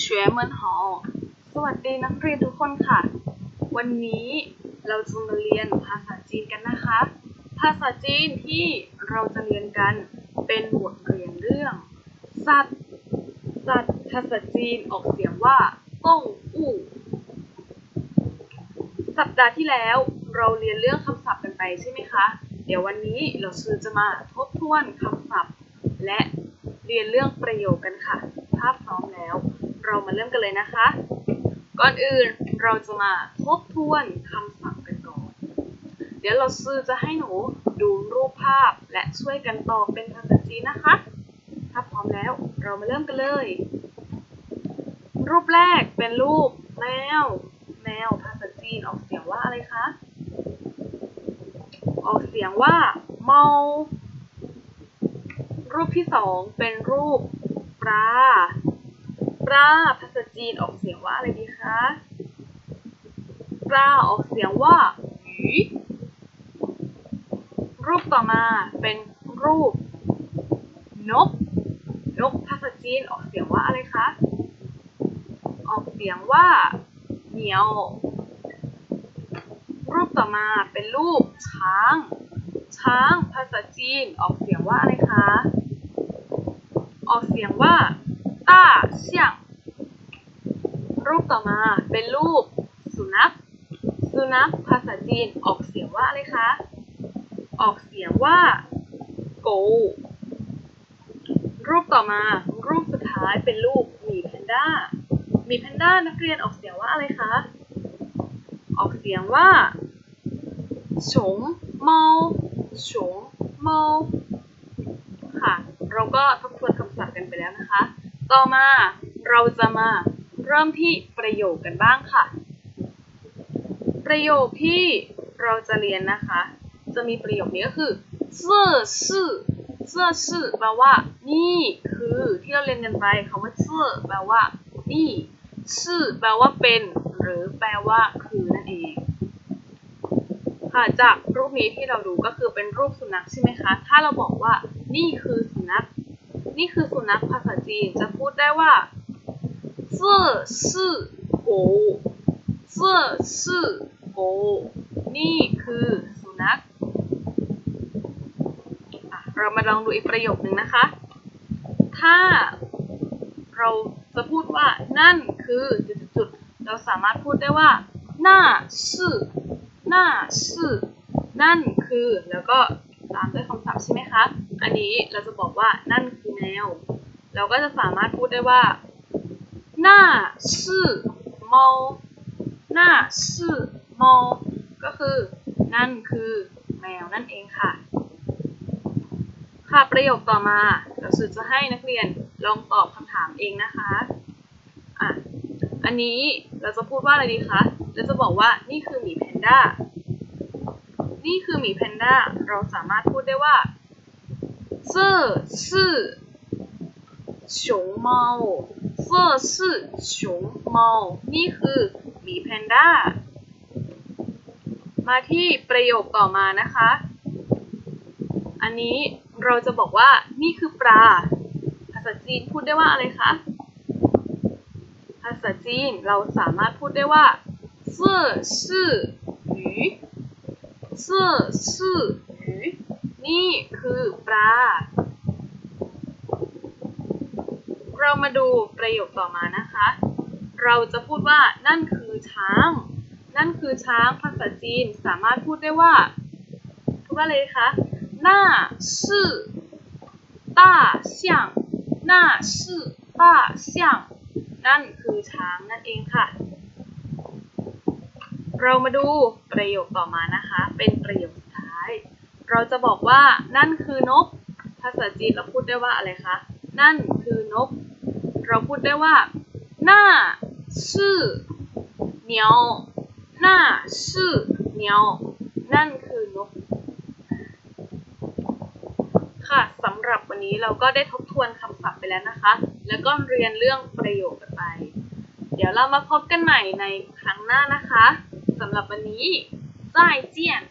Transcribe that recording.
เชื้เมินฮอลสวัสดีนักเรียนทุกคนค่ะ วันนี้เราจะมาเรียนภาษาจีนกันนะคะ ภาษาจีนที่เราจะเรียนกันเป็นบทเรียนเรื่อง สัตว์ สัตว์ภาษาจีนออกเสียงว่าต้งอู่สัปดาห์ที่แล้วเราเรียนเรื่องคำศัพท์กันไปใช่ไหมคะ เดี๋ยววันนี้เราซือจะมาทบทวนคำศัพท์ และเรียนเรื่องประโยคกันค่ะภาพพร้อมแล้ว เรามาเริ่มกันเลยนะคะ ก่อนอื่นเราจะมาทบทวนคำศัพท์กันก่อน เดี๋ยวเราซื้อจะให้หนูดูรูปภาพและช่วยกันตอบเป็นภาษาจีนนะคะ ถ้าพร้อมแล้วเรามาเริ่มกันเลย รูปแรกเป็นรูปแมว แมวภาษาจีนออกเสียงว่าอะไรคะ ออกเสียงว่าเมารูปที่สองเป็นรูปปลา ปลาภาษาจีนออกเสียงว่าอะไรดีคะปลาออกเสียงว่าหยูรูปต่อมาเป็นรูป นก นกภาษาจีนออกเสียงว่าอะไรคะ ออกเสียงว่าเหนียว รูปต่อมาเป็นรูปช้าง ช้างภาษาจีนออกเสียงว่าอะไรคะ ออกเสียงว่า ต้าเสี่ยง รูปต่อมาเป็นรูปสุนัข สุนัขภาษาจีนออกเสียงว่าอะไรคะ ออกเสียงว่าโกรูปต่อมา รูปสุดท้ายเป็นรูปหมีแพนด้า หมีแพนด้านักเรียนออกเสียงว่าอะไรคะ ออกเสียงว่าฉงเมาฉงเมาค่ะ เราก็ทบทวนคำศัพท์กันไปแล้วนะคะ ต่อมาเราจะมาเริ่มที่ประโยคกันบ้างค่ะ ประโยคที่เราจะเรียนนะคะ จะมีประโยคนี้ก็คือ这是这是แปลว่า นี่คือที่เราเรียนกันไปคำว่า这แปลว่า นี่ชื่อแปลว่าเป็น หรือแปลว่าคือนั่นเอง ค่ะจากรูปนี้ที่เราดูก็คือเป็นรูปสุนัขใช่ไหมคะ ถ้าเราบอกว่า นี่คือสุนัข นี่คือสุนัขภาษาจีนจะพูดได้ว่า这是狗这是狗นี่คือสุนัขอ่ะเรามาลองดูอีกประโยคนึงนะคะ ถ้าเราจะพูดว่านั่นคือจุดๆๆเราสามารถพูดได้ว่าน่าชื่อน่าชื่อนั่นคือ แล้วก็ตามด้วยคำศัพท์ใช่ไหมคะ อันนี้เราจะบอกว่านั่นคือแมว เราก็จะสามารถพูดได้ว่าน่าชื่อเมาน่าชื่อเมาก็คือ นั่นคือแมวนั่นเองค่ะ ค่ะประโยคต่อมาเราสื่อจะให้นักเรียนลองตอบคำถามเองนะคะอะอันนี้เราจะพูดว่าอะไรดีคะเราจะบอกว่านี่คือหมีแพนด้านี่คือหมีแพนด้าเราสามารถพูดได้ว่า เฟอร์ซื่อชงเมาเฟอชื่อชงมานี่คือมีแพนด้า มาที่ประโยคต่อมานะคะ อันนี้เราจะบอกว่านี่คือปลา ภาษาจีนพูดได้ว่าอะไรคะ ภาษาจีนเราสามารถพูดได้ว่าเฟอร์ซื่อหยูเฟอชื่อหยู นี่คือปลา เรามาดูประโยคต่อมานะคะ เราจะพูดว่านั่นคือช้าง นั่นคือช้างภาษาจีนสามารถพูดได้ว่าพูดว่าอะไรคะน่าชื่อต้าเซียงน่าชื่อต้าเซียงนั่นคือช้างนั่นเองค่ะ เรามาดูประโยคต่อมานะคะ เป็นประโยค เราจะบอกว่านั่นคือนก ภาษาจีนเราพูดได้ว่าอะไรคะ นั่นคือนก เราพูดได้ว่าหน้าซื่อเหนียวหน้าซื่อเหนียวนั่นคือนก ค่ะสำหรับวันนี้เราก็ได้ทบทวนคำศัพท์ไปแล้วนะคะ แล้วก็เรียนเรื่องประโยคกันไป เดี๋ยวเรามาพบกันใหม่ในครั้งหน้านะคะสำหรับวันนี้จ้ายเจียน